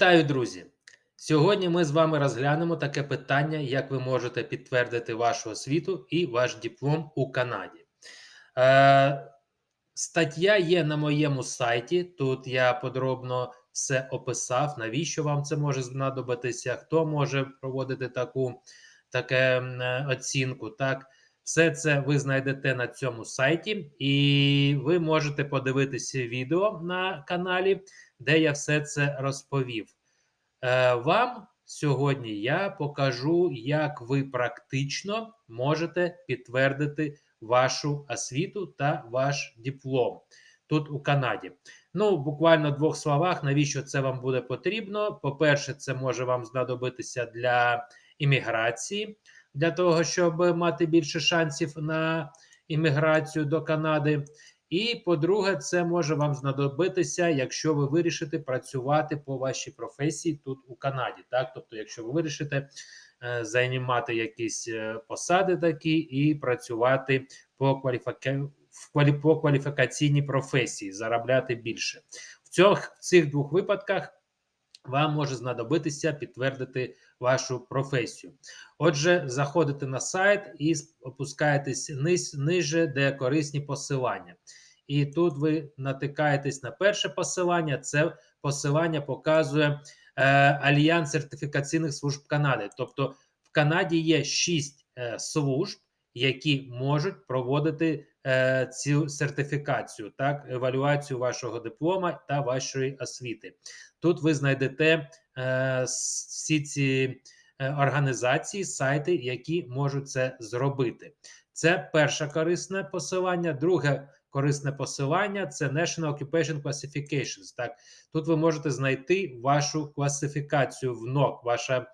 Вітаю, друзі! Сьогодні ми з вами розглянемо таке питання, як ви можете підтвердити вашу освіту і ваш диплом у Канаді. Е, Стаття є на моєму сайті. Тут я подробно все описав, навіщо вам це може знадобитися, хто може проводити таку таке е, оцінку. Так, все це ви знайдете на цьому сайті, і ви можете подивитися відео на каналі, де я все це розповів. Е, Вам сьогодні я покажу, як ви практично можете підтвердити вашу освіту та ваш диплом тут у Канаді. Ну, буквально в двох словах, навіщо це вам буде потрібно? По-перше, це може вам знадобитися для імміграції, для того, щоб мати більше шансів на імміграцію до Канади. І по-друге, це може вам знадобитися, якщо ви вирішите працювати по вашій професії тут у Канаді. Так, тобто, якщо ви вирішите е, займати якісь е, посади такі і працювати по кваліфіка... по кваліфікаційній професії, заробляти більше в цьох в цих двох випадках. Вам може знадобитися підтвердити вашу професію. Отже, заходите на сайт і опускаєтесь низ, ниже, де корисні посилання. І тут ви натикаєтесь на перше посилання. Це посилання показує е, Альянс сертифікаційних служб Канади. Тобто в Канаді є шість е, служб, які можуть проводити е, цю сертифікацію, так, евалюацію вашого диплома та вашої освіти. Тут ви знайдете е, всі ці е, організації, сайти, які можуть це зробити. Це перше корисне посилання. Друге корисне посилання це National Occupation Classifications. Так, тут ви можете знайти вашу класифікацію в НОК, ваша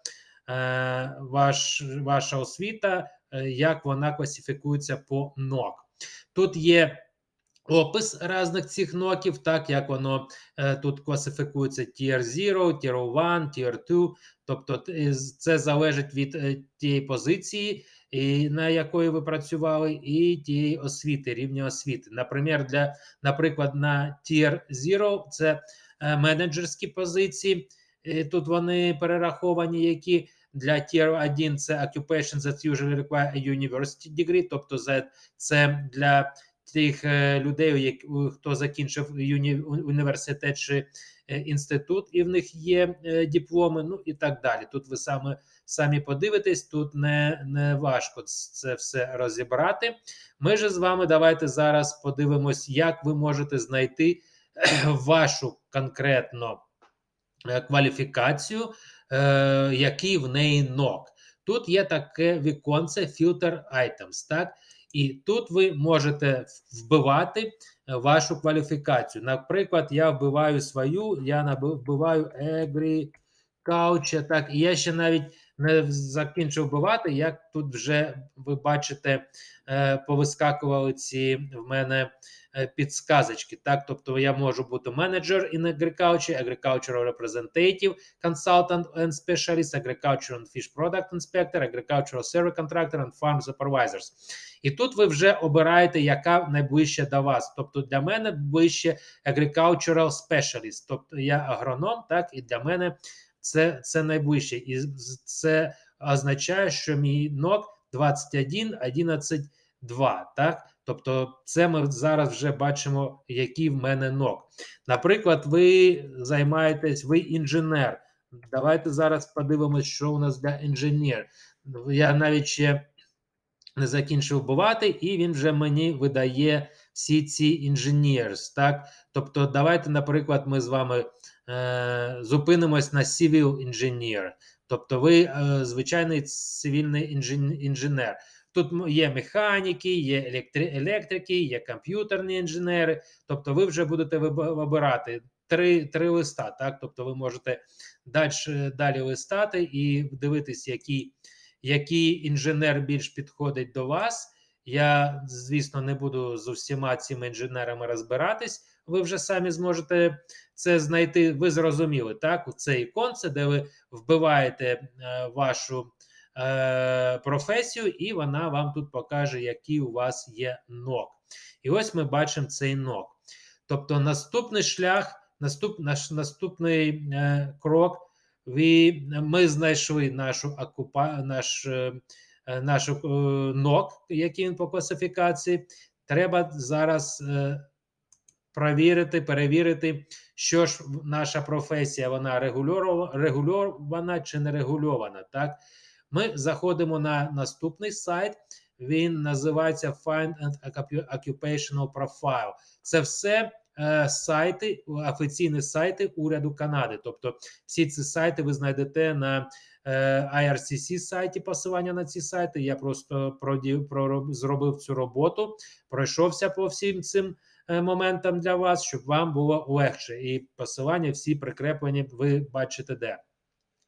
ваш, ваша освіта, як вона класифікується по НОК. Тут є. Опис різних цих ноків, так як воно е, тут класифікується Tier 0, Tier 1, Tier 2, тобто це залежить від е, тієї позиції, на якої ви працювали, і тієї освіти, рівня освіти. Наприклад, для, наприклад, на Tier 0 це е, менеджерські позиції, тут вони перераховані, які для Tier 1 це Occupation that usually require a university degree, тобто це для тих е, людей, хто закінчив уні, університет чи е, інститут, і в них є е, дипломи, ну і так далі. Тут ви саме самі подивитесь, тут не не важко це все розібрати. Ми ж з вами давайте зараз подивимось, як ви можете знайти вашу конкретно кваліфікацію, який в неї нок. Тут є таке віконце filter items, так? І тут ви можете вбивати е, вашу кваліфікацію. Наприклад, я вбиваю свою, я вбиваю agriculture, так, і я ще навіть не закінчив вбивати, як тут вже ви бачите, е, повискакували ці в мене Е, підсказочки. Так, тобто я можу бути менеджер in agriculture, agricultural representative, consultant and specialist, agricultural and fish product inspector, agricultural survey contractor and farm supervisors. І тут ви вже обираєте, яка найближча до вас. Тобто для мене ближче agricultural specialist, тобто я агроном, так, і для мене це це найближче. І це означає, що мій НОК 21, 11, 2, так? Тобто, це ми зараз вже бачимо, який в мене нок. Наприклад, ви займаєтесь, ви інженер. Давайте зараз подивимось, що у нас для інженер. Я навіть ще не закінчив бувати, і він вже мені видає всі ці інженерс. Так? Тобто, давайте, наприклад, ми з вами е, зупинимось на civil інженер. Тобто, ви е, звичайний цивільний інженер. Тут є механіки, є електри електрики, є комп'ютерні інженери. Тобто, ви вже будете вибирати три три листа. Так, тобто, ви можете далі далі листати і дивитись, який, який інженер більш підходить до вас. Я, звісно, не буду з усіма цими інженерами розбиратись. Ви вже самі зможете це знайти. Ви зрозуміли так? Це іконце, де ви вбиваєте е, вашу е, професію, і вона вам тут покаже, який у вас є нок. І ось ми бачимо цей нок. Тобто, наступний шлях наступ, наш наступний е, крок. Ви, ми знайшли нашу окупа, наш, е, е, нашу нок, який він по класифікації. Треба зараз провірити, перевірити, що ж наша професія, вона регульована чи не регульована. Так? Ми заходимо на наступний сайт. Він називається Find and Occupational Profile. Це все е, сайти, офіційні сайти уряду Канади. Тобто, всі ці сайти ви знайдете на е, IRCC сайті. Посилання на ці сайти. Я просто продів, пророб, зробив цю роботу, пройшовся по всім цим моментам для вас, щоб вам було легше. І посилання всі прикреплені, ви бачите де.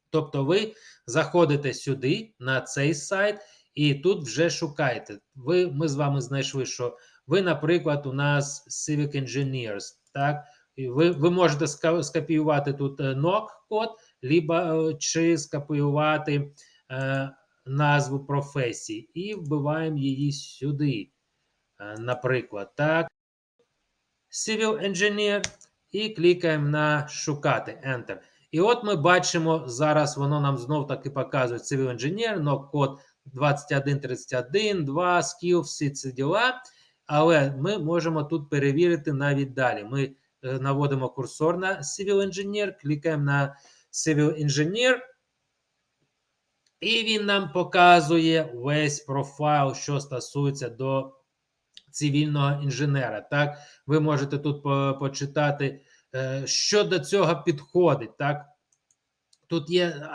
Тобто, ви заходите сюди на цей сайт, і тут вже шукаєте. Ви, Ми з вами знайшли, що ви, наприклад, у нас Civic Engineers, так? І ви, ви можете скопіювати тут NOC код, либо е, чи скопіювати е, назву професії, і вбиваємо її сюди. Е, наприклад, так. Civil Engineer і клікаємо на шукати Enter. І от ми бачимо, зараз воно нам знов таки показує Civil Engineer, но код 2131, 2, skill, всі ці діла. Але ми можемо тут перевірити навіть далі. Ми е, наводимо курсор на Civil Engineer, клікаємо на Civil Engineer, і він нам показує весь профайл, що стосується до цивільного інженера. Так, ви можете тут по- почитати, е, що до цього підходить. Так, тут є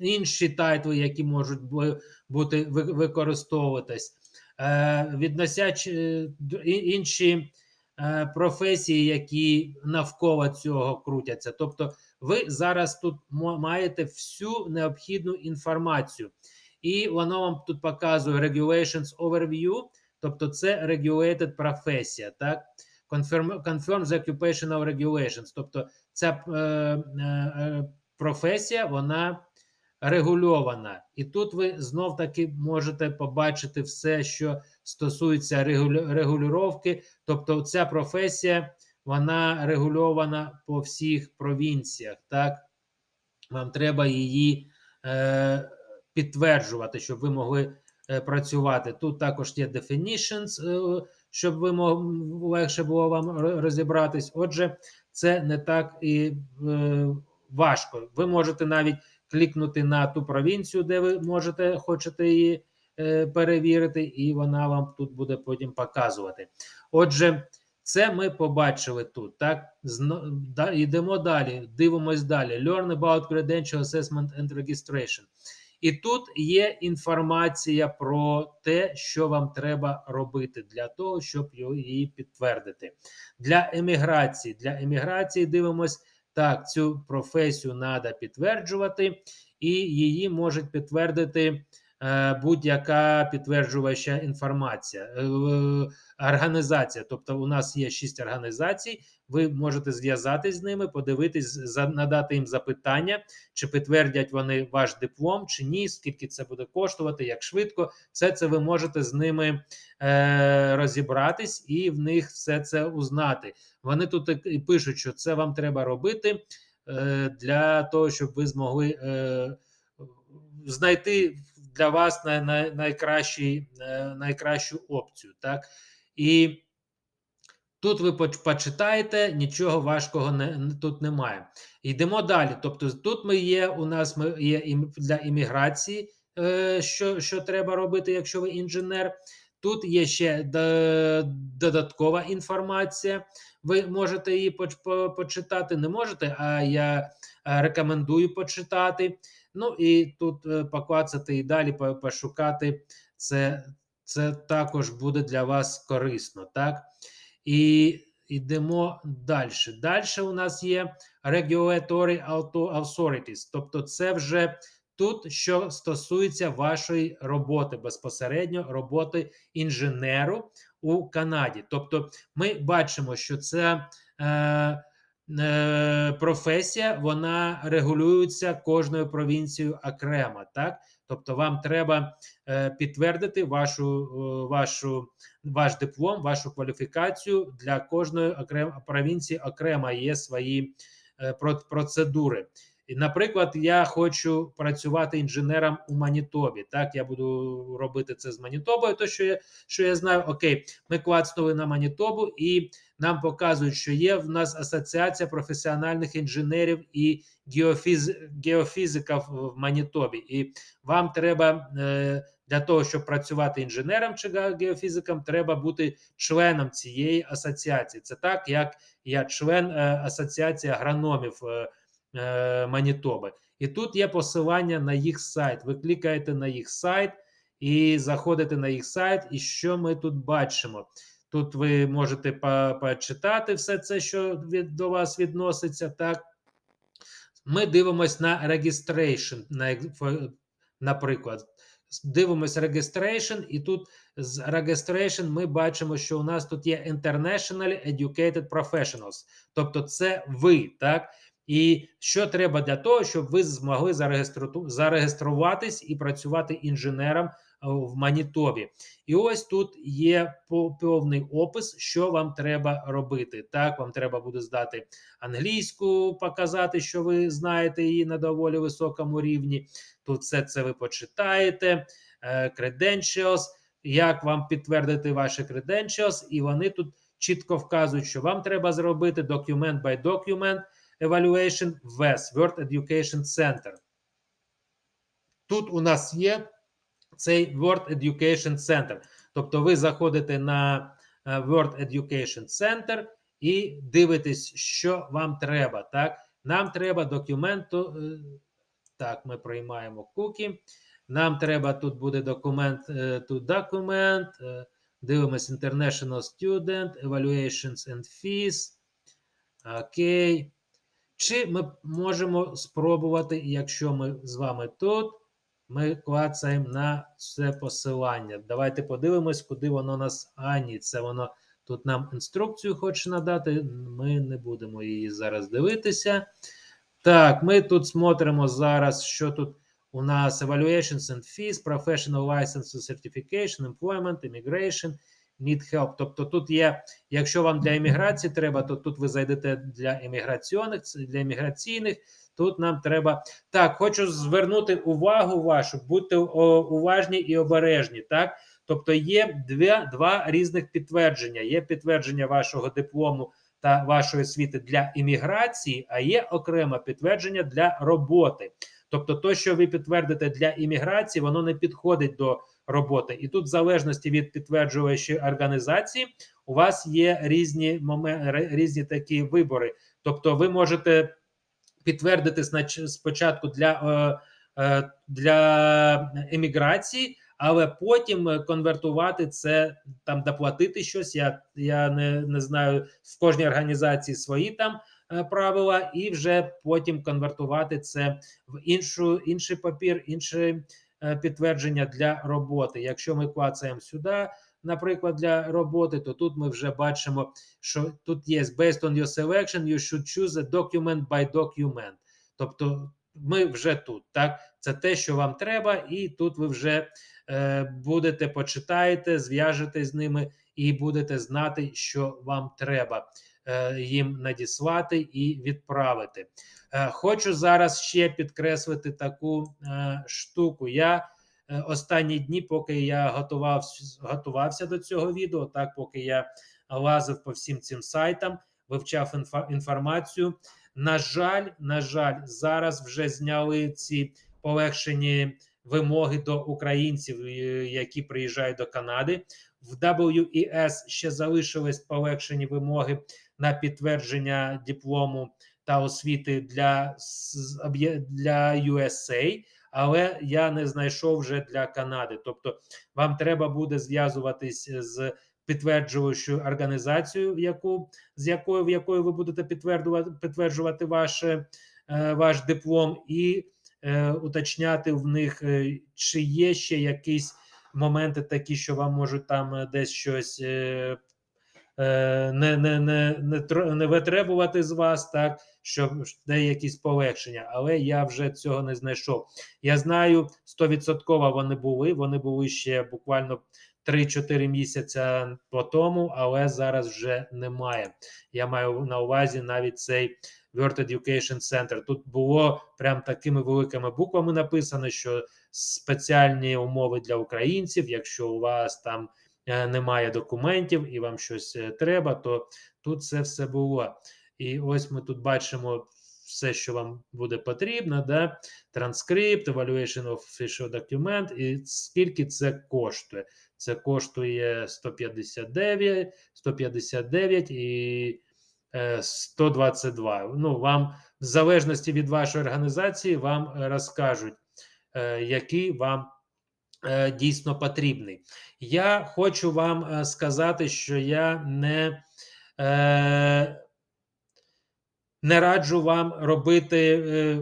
інші тайтли, які можуть бу- бути ви- використовуватись, е, відносячи е, інші професії, які навколо цього крутяться. Тобто, ви зараз тут маєте всю необхідну інформацію, і воно вам тут показує Regulations Overview. Тобто це regulated професія, так? Confirm, confirm the occupational regulations. Тобто ця е, е, е, професія, вона регульована. І тут ви знов таки можете побачити все, що стосується регулю, регулювання. Тобто ця професія, вона регульована по всіх провінціях, так? Вам треба її е, підтверджувати, щоб ви могли працювати. Тут також є definitions, е, щоб ви легше було вам розібратись. Отже, це не так і е, важко. Ви можете навіть клікнути на ту провінцію, де ви можете, хочете її е, перевірити, і вона вам тут буде потім показувати. Отже, це ми побачили тут. Так, йдемо далі, дивимось далі. Learn about credential assessment and registration. І тут є інформація про те, що вам треба робити для того, щоб її підтвердити. Для еміграції. Для еміграції дивимось, так, цю професію треба підтверджувати, і її можуть підтвердити будь-яка підтверджувача інформація, е, е, організація. Тобто, у нас є шість організацій. Ви можете зв'язатись з ними, подивитись, надати їм запитання, чи підтвердять вони ваш диплом, чи ні, скільки це буде коштувати, як швидко. Все це ви можете з ними е, розібратись і в них все це узнати. Вони тут і пишуть, що це вам треба робити е, для того, щоб ви змогли е, знайти для вас най, най, найкращий, е, найкращу опцію. Так? І Тут ви почитаєте, нічого важкого не, тут немає. Йдемо далі. Тобто, тут ми є, у нас ми є для імміграції, е, що, що треба робити, якщо ви інженер. Тут є ще додаткова інформація. Ви можете її почитати, не можете, а я е, рекомендую почитати. Ну і тут е, поклацати і далі пошукати. Це, це також буде для вас корисно. так? І йдемо далі. Далі у нас є Regulatory Authorities, тобто це вже тут, що стосується вашої роботи, безпосередньо роботи інженеру у Канаді. Тобто, ми бачимо, що це е, професія вона регулюється кожною провінцією окремо. Так, тобто, вам треба е, підтвердити вашу, е, вашу, ваш диплом, вашу кваліфікацію для кожної окремо провінції окремо є свої е, процедури. Наприклад, я хочу працювати інженером у Манітобі. Так, я буду робити це з Манітобою. То що я що я знаю, окей, ми клацнули на Манітобу, і нам показують, що є в нас асоціація професіональних інженерів і геофіз... геофізиків в Манітобі. І вам треба е, для того, щоб працювати інженером чи геофізиком, треба бути членом цієї асоціації. Це так, як я член е, асоціації агрономів. Е, Манітоби. І тут є посилання на їх сайт. Ви клікаєте на їх сайт і заходите на їх сайт. І що ми тут бачимо? Тут ви можете почитати все це, що від, до вас відноситься. Так, ми дивимось на registration, на, наприклад. Дивимось registration, і тут з registration ми бачимо, що у нас тут є internationally educated professionals, тобто це ви, так? І що треба для того, щоб ви змогли зареєстру- зареєструватись і працювати інженером в Манітобі. І ось тут є повний опис, що вам треба робити. Так, вам треба буде здати англійську, показати, що ви знаєте її на доволі високому рівні. Тут все це ви почитаєте. е, Credentials, як вам підтвердити ваші credentials, і вони тут чітко вказують, що вам треба зробити document by document evaluation в WES, World Education Center. Тут у нас є цей World Education Center. Тобто ви заходите на е, World Education Center і дивитесь, що вам треба. Так, нам треба документу. е, Так, ми приймаємо куки. Нам треба тут буде документ, е, тут документ. Дивимось International Student, Evaluations and Fees. Окей. Чи ми можемо спробувати, якщо ми з вами тут, ми клацаємо на це посилання. Давайте подивимось, куди воно нас. А, ні, це воно тут нам інструкцію хоче надати. Ми не будемо її зараз дивитися. Так, ми тут смотримо зараз, що тут у нас evaluations and fees, professional license certification, employment, immigration, need help. Тобто тут є, якщо вам для імміграції треба, то тут ви зайдете для імміграційних, для імміграційних. Тут нам треба так. Хочу звернути увагу вашу, будьте уважні і обережні. Так, тобто є дві, два різних підтвердження. Є підтвердження вашого диплому та вашої освіти для імміграції, а є окреме підтвердження для роботи. Тобто, то, що ви підтвердите для імміграції, воно не підходить до роботи. І тут, в залежності від підтверджуючої організації, у вас є різні моменти, різні такі вибори. Тобто, ви можете підтвердити спочатку для, е, е, для еміграції, але потім конвертувати це там, доплатити щось. Я, я не, не знаю, в кожній організації свої там е, правила, і вже потім конвертувати це в іншу, інший папір, інше е, підтвердження для роботи. Якщо ми клацаємо сюди, наприклад, для роботи, то тут ми вже бачимо, що тут є based on your selection, you should choose a document by document. Тобто ми вже тут, так? Це те, що вам треба, і тут ви вже е, будете почитаєте, зв'яжетесь з ними і будете знати, що вам треба е, їм надіслати і відправити. Е, хочу зараз ще підкреслити таку е, штуку. Я е, останні дні, поки я готувався, готувався до цього відео, так поки я лазив по всім цим сайтам, вивчав інформацію. На жаль, на жаль, зараз вже зняли ці полегшені вимоги до українців, е, які приїжджають до Канади. В WES ще залишились полегшені вимоги на підтвердження диплому та освіти для, для USA, але я не знайшов вже для Канади. Тобто, вам треба буде зв'язуватись з підтверджуючою організацією, в яку з якою в якої ви будете підтверджувати підтверджувати ваше, е, ваш диплом, і е, уточняти в них, е, чи є ще якісь моменти такі, що вам можуть там е, десь щось е, не, не, не, не, не витребувати з вас, так, щоб де якісь полегшення, але я вже цього не знайшов. Я знаю, 100% вони були, вони були ще буквально 3-4 місяця по тому, але зараз вже немає. Я маю на увазі навіть цей World Education Center. Тут було прям такими великими буквами написано, що спеціальні умови для українців. Якщо у вас там е, немає документів і вам щось е, треба, то тут це все було. І ось ми тут бачимо все, що вам буде потрібно, да? транскрипт, evaluation of official document, і скільки це коштує. Це коштує 159, 159 і е, 122. Ну, вам в залежності від вашої організації вам е, розкажуть, е, який вам е, дійсно потрібний. Я хочу вам е, сказати, що я не, е, не раджу вам робити е,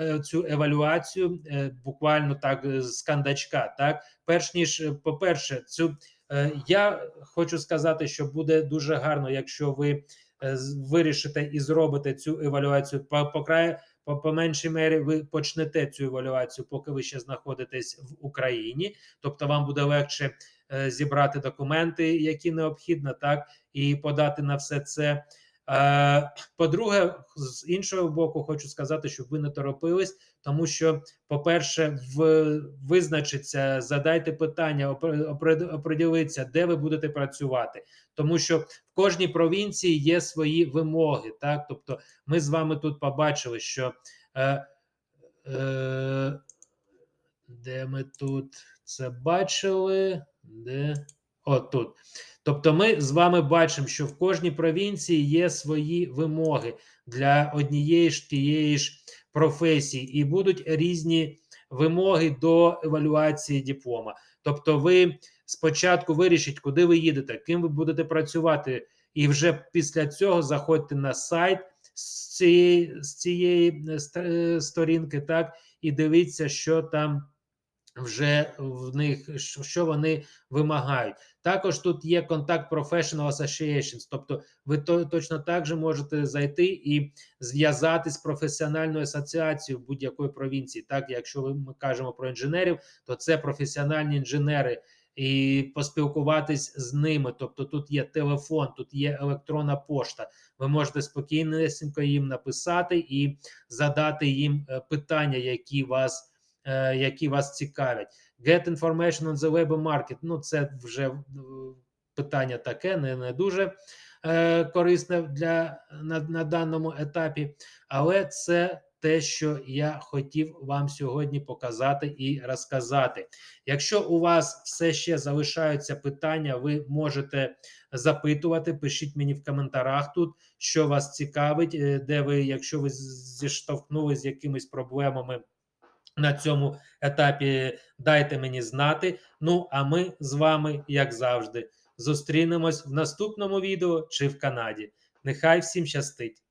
е, цю евалюацію е, буквально так е, з кандачка. Так, перш ніж, е, по-перше, цю е, я хочу сказати, що буде дуже гарно, якщо ви е, вирішите і зробите цю евалюацію по, по краю. По, по меншій мері ви почнете цю евалюацію, поки ви ще знаходитесь в Україні, тобто вам буде легше е, зібрати документи, які необхідно, так і подати на все це. Е, по-друге, з іншого боку, хочу сказати, щоб ви не торопились, тому що, по-перше, визначиться, задайте питання, опри- опри- оприділиться, де ви будете працювати, тому що в кожній провінції є свої вимоги. Так, тобто, ми з вами тут побачили, що е, е, де ми тут це бачили? Де? О, тут. Тобто, ми з вами бачимо, що в кожній провінції є свої вимоги для однієї ж тієї ж професії, і будуть різні вимоги до евалюації диплома. Тобто, ви спочатку вирішіть, куди ви їдете, ким ви будете працювати, і вже після цього заходьте на сайт з цієї, з цієї е, е, сторінки, так, і дивіться, що там вже в них що вони вимагають. Також тут є контакт Professional Associations, тобто ви то, точно так же можете зайти і зв'язатись з професіональною асоціацією будь-якої провінції. Так, якщо ми кажемо про інженерів, то це професіональні інженери. І поспілкуватись з ними. Тобто тут є телефон, тут є електронна пошта. Ви можете спокійнесенько їм написати і задати їм е, питання, які вас які вас цікавлять. Get information on the labor market. Ну, це вже е, питання таке, не, не дуже е, корисне для на, на даному етапі, але це те, що я хотів вам сьогодні показати і розказати. Якщо у вас все ще залишаються питання, ви можете запитувати. Пишіть мені в коментарях тут, що вас цікавить, е, де ви, якщо ви зіштовхнули з якимись проблемами на цьому етапі дайте мені знати. Ну, а ми з вами, як завжди, зустрінемось в наступному відео чи в Канаді. Нехай всім щастить!